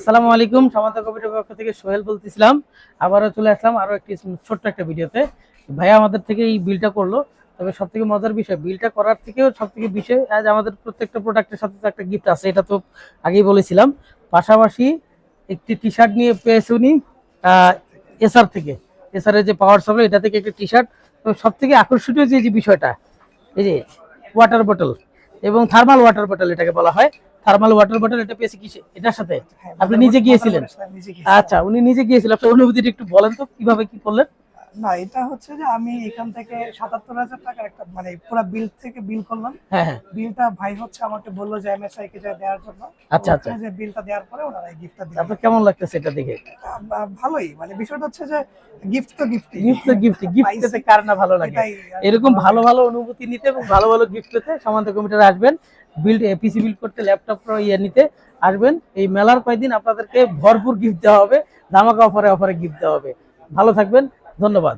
আসসালামু আলাইকুম, সমান্ত কমিটির পক্ষ থেকে সোহেল বলতেছিলাম। আবারও চলে আসলাম আরও একটি ছোট্ট একটা ভিডিওতে। ভাইয়া আমাদের থেকে এই বিলটা করল, তবে সব থেকে মজার বিষয়, বিলটা করার থেকেও সব থেকে বিষয়, আজ আমাদের প্রত্যেকটা প্রোডাক্টের সাথে তো একটা গিফট আছে, এটা তো আগেই বলেছিলাম। পাশাপাশি একটি টি শার্ট নিয়ে পেয়েছে উনি এসআর থেকে। এসআর এর যে পাওয়ার সাপ্লাই এটা থেকে একটা টি শার্ট তো সব থেকে আকর্ষণীয় যে বিষয়টা, এই যে ওয়াটার বোতল এবং থার্মাল ওয়াটার বোতল এটাকে বলা হয় থার্মাল ওয়াটার বোতল এটা পেয়েছে কিসে? এটার সাথে? আপনি নিজে গিয়েছিলেন? আচ্ছা উনি নিজে গিয়েছিলেন। আপনার অনুভূতিটা একটু বলেন তো কীভাবে কি করলেন? না এটা হচ্ছে যে আমি এখান থেকে সাতাত্তর হাজার টাকার একটা মানে পুরো বিল থেকে বিল করলাম। হ্যাঁ হ্যাঁ। বিলটা ভাই হচ্ছে আমাকে বলল যে এমএসআই কে যা দেওয়ার জন্য। আচ্ছা, আচ্ছা। যে বিলটা দেওয়ার পরে ওনারা গিফটটা দিল আপনার কেমন লাগতেছে এটা দেখে? ভালোই। মানে বিষয়টা হচ্ছে যে গিফট তো গিফট গিফট তো গিফট গিফট পেতে কার না ভালো লাগে? এরকম ভালো ভালো ভালো অনুভূতি নিতে এবং ভালো ভালো গিফট পেতে সমান্ত কমিটারে আসবেন। বিল্ড পিসি বিল্ড করতে ল্যাপটপ ইয়ে নিতে আসবেন। এই মেলার কয়েকদিন আপনাদেরকে ভরপুর গিফট দেওয়া হবে, ধামাকা অফারে অফারে গিফট দেওয়া হবে। ভালো থাকবেন, ধন্যবাদ।